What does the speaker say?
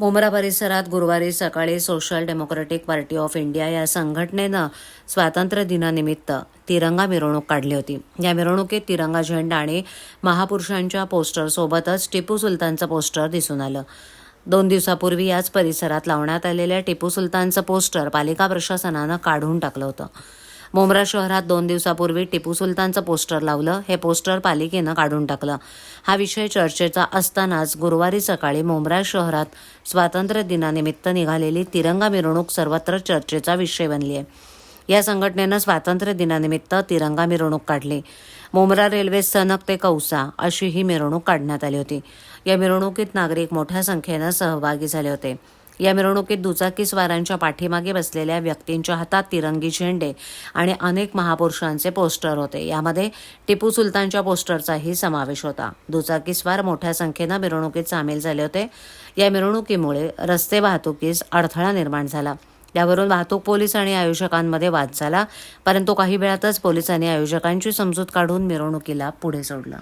मुंब्रा परिसरात गुरुवारी सकाळी social democratic party of India या संघटनेनं स्वातंत्र्य दिनानिमित्त तिरंगा मिरवणूक काढली होती. या मिरवणुकीत तिरंगा झेंडा आणि महापुरुषांच्या पोस्टरसोबतच टिपू सुलतानचं पोस्टर दिसून आलं. दोन दिवसापूर्वी याच परिसरात लावण्यात आलेल्या टिपू सुलतानचं पोस्टर पालिका प्रशासनानं काढून टाकलं होतं. मुंब्रा शहरात दोन दिवसापूर्वी टिपू सुलतानचं पोस्टर लावलं. हे पोस्टर पालिकेनं काढून टाकलं. हा विषय चर्चेचा असतानाच गुरुवारी सकाळी मुंब्रा शहरात स्वातंत्र्य दिनानिमित्त निघालेली तिरंगा मिरवणूक सर्वत्र चर्चेचा विषय बनली आहे. या संघटनेनं स्वातंत्र्य दिनानिमित्त तिरंगा मिरवणूक काढली. मोमरा रेल्वे स्थानक ते कौसा अशी ही मिरवणूक काढण्यात आली होती. या मिरवणुकीत नागरिक मोठ्या संख्येनं सहभागी झाले होते. या मिरवणुकीत दुचाकी स्वारांच्या पाठीमागे बसलेल्या व्यक्तींच्या हातात तिरंगी झेंडे आणि अनेक महापुरुषांचे पोस्टर होते. यामध्ये टिपू सुलतानच्या पोस्टरचाही समावेश होता. दुचाकी स्वार मोठ्या संख्येनं मिरवणुकीत सामील झाले होते. या मिरवणुकीमुळे रस्ते वाहतुकीस अडथळा निर्माण झाला. यावरून वाहतूक पोलीस आणि आयोजकांमध्ये वाद झाला परंतु काही वेळातच पोलिसांनी आयोजकांची समजूत काढून मिरवणुकीला पुढे सोडलं.